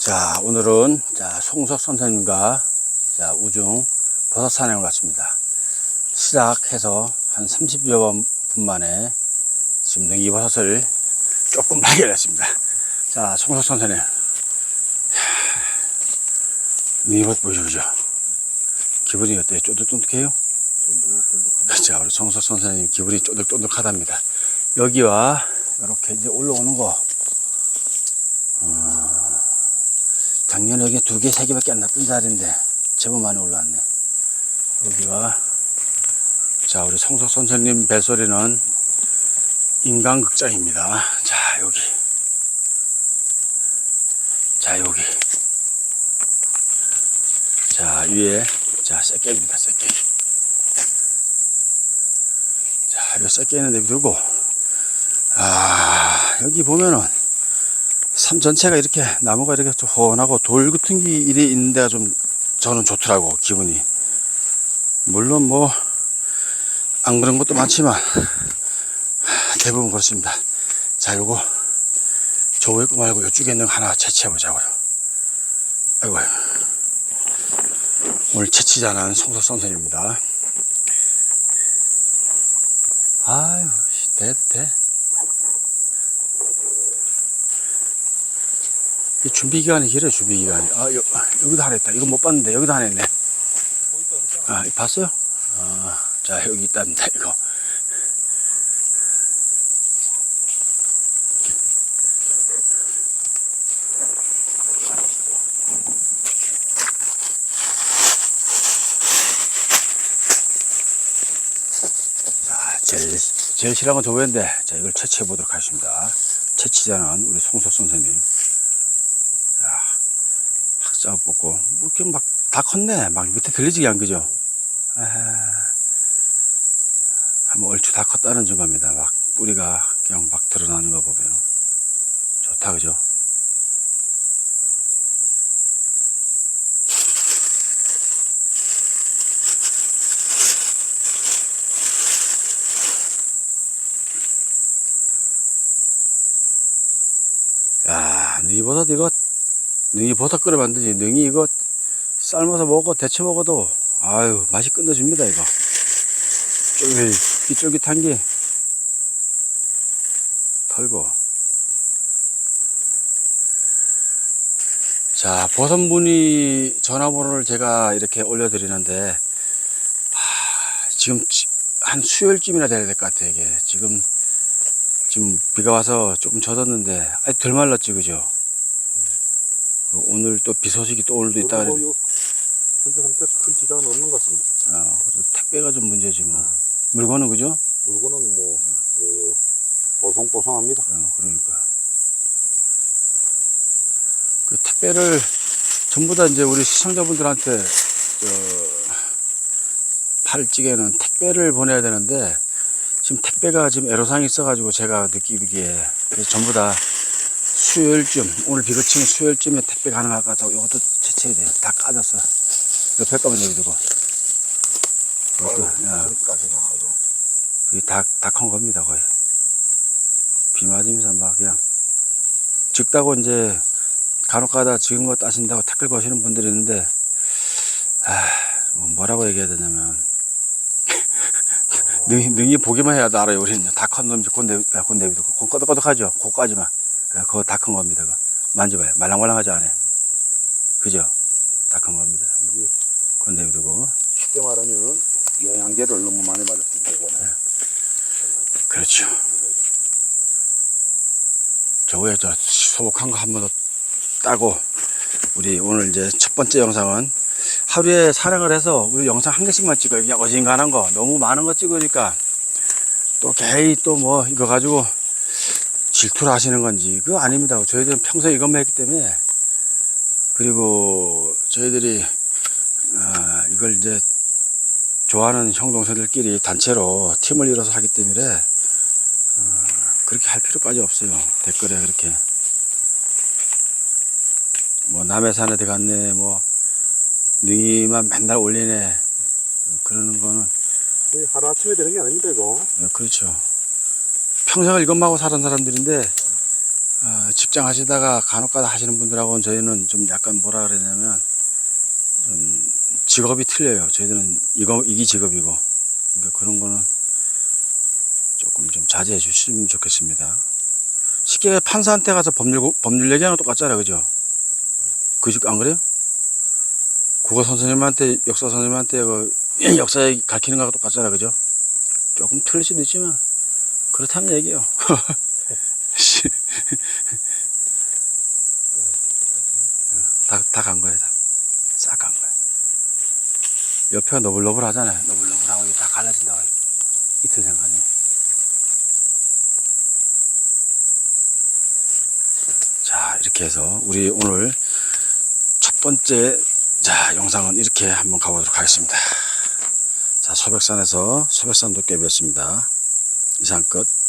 자, 오늘은 자, 송석 선생님과 자, 우중 버섯 산행을 왔습니다. 시작해서 한 30여 분 만에 지금 능이 버섯을 조금 발견했습니다. 자, 송석 선생님. 이야, 능이 버섯 보이시죠? 기분이 어때요? 쫀득쫀득해요? 자, 우리 송석 선생님 기분이 쫀득쫀득하답니다. 여기와 이렇게 이제 올라오는 거. 어, 작년에 여기 두 개, 세 개밖에 안 났던 자리인데 제법 많이 올라왔네. 여기와 자, 우리 성석 선생님 벨소리는 인간극장입니다. 자, 여기. 자, 여기. 자, 위에 자, 새끼입니다. 새끼. 자, 요 새끼는 내비두고 아, 여기 보면은 삶 전체가 이렇게 나무가 이렇게 좀 훤하고 돌 같은 게 일이 있는 데가 좀 저는 좋더라고 기분이. 물론 뭐 안 그런 것도 많지만 대부분 그렇습니다. 자 요거 저 위에 거 말고 이쪽에 있는 거 하나 채취해 보자고요. 아이고 오늘 채취자는 송석 선생님입니다. 아유 씨, 돼, 돼. 이 준비 기간이 길어요, 준비 기간이. 아, 여, 여기도 하나 있다. 이거 못 봤는데, 여기도 하나 있네. 아, 봤어요? 아, 자, 여기 있답니다, 이거. 자, 제일, 제일 싫어하는 건 저거인데, 자, 이걸 채취해 보도록 하겠습니다. 채취자는 우리 송석 선생님. 야, 학자 뽑고, 뭐, 그냥 막, 다 컸네. 막 밑에 들리지게 안 그죠? 아, 한번 얼추 다 컸다는 증거입니다. 막, 뿌리가 그냥 막 드러나는 거 보면. 좋다, 그죠? 야, 능이버섯 이거, 능이버섯 끓여 만드지. 능이 이거 삶아서 먹고 데쳐 먹어도, 아유, 맛이 끝내줍니다, 이거. 쫄깃, 쫄깃한 게 털고. 자, 버섯 무늬 전화번호를 제가 이렇게 올려드리는데, 아, 지금 지- 한 수요일쯤이나 돼야 될 것 같아요, 이게. 지금 지금 비가 와서 조금 젖었는데 아직 덜 말랐지 그죠? 그 오늘 또 비 소식이 또 오늘도 있다 그래. 뭐, 요 현재 상태 큰 지장은 없는 것 같습니다. 어, 그래서 택배가 좀 문제지 뭐. 물건은 그죠? 물건은 뭐 어, 뽀송뽀송합니다. 어, 그러니까. 그 택배를 전부 다 이제 우리 시청자분들한테 저 팔찌개는 택배를 보내야 되는데 지금 택배가 지금 애로사항이 있어가지고 제가 느끼기에 그래서 전부 다 수요일쯤 오늘 비 그치면 수요일쯤에 택배 가능할 것 같다고 이것도 채취해야 돼. 다 까졌어. 옆에 거만 여기 두고. 이것도 야. 이게 다, 다 큰 겁니다, 거의. 비 맞으면서 막 그냥. 적다고 이제 간혹 가다 적은 거 따신다고 태클 거시는 분들이 있는데, 아, 뭐 뭐라고 얘기해야 되냐면, 능이, 능이 보기만 해야도 알아요, 우리는. 다 큰 놈이 곧 내비, 아, 곧 내비두고. 곧 꺼덕꺼덕하죠? 그거까지만. 아, 그거 다 큰 겁니다, 그거. 만져봐요. 말랑말랑하지 않아요. 그죠? 다 큰 겁니다. 이게 곧 내비두고. 쉽게 말하면 영양제를 너무 많이 맞았습니다. 이거는. 그렇죠. 저거에 저 소복한 거 한 번 더 따고 우리 오늘 이제 첫 번째 영상은 하루에 사랑을 해서 우리 영상 한 개씩만 찍어요. 그냥 어진간한 거 너무 많은 거 찍으니까 또 개이 또 뭐 이거 가지고 질투를 하시는 건지 그거 아닙니다. 저희들은 평소에 이것만 했기 때문에 그리고 저희들이 아, 이걸 이제 좋아하는 형 동생들끼리 단체로 팀을 이뤄서 하기 때문에 어, 그렇게 할 필요까지 없어요. 댓글에 그렇게 뭐 남의 산에 들어갔네 뭐 능이만 맨날 올리네 그러는 거는 거의 하루 아침에 되는 게 아닙니다. 이거. 어, 그렇죠. 평생을 이것만 하고 살은 사람들인데 어, 집 직장 하시다가 간혹가다 하시는 분들하고는 저희는 좀 약간 뭐라 그러냐면 좀 직업이 틀려요. 저희들은 이거 이기 직업이고 그러니까 그런 거는 조금 좀 자제해 주시면 좋겠습니다. 쉽게 판사한테 가서 법률 법률 얘기하는 거 똑같잖아요, 그죠? 그안 그래요? 국어 선생님한테 역사 선생님한테 그 역사 가르치는 거하고 똑같잖아요, 그죠? 조금 틀릴 수도 있지만 그렇다는 얘기예요. 씨. 다, 다 간 거예요, 다. 싹 간 거예요. 옆에가 너블너블 하잖아요. 너블너블하고 이게 다 갈라진다고. 이틀 생간에. 자, 이렇게 해서 우리 오늘 첫 번째 자, 영상은 이렇게 한번 가보도록 하겠습니다. 자, 소백산에서 소백산 도깨비였습니다. 이상 끝.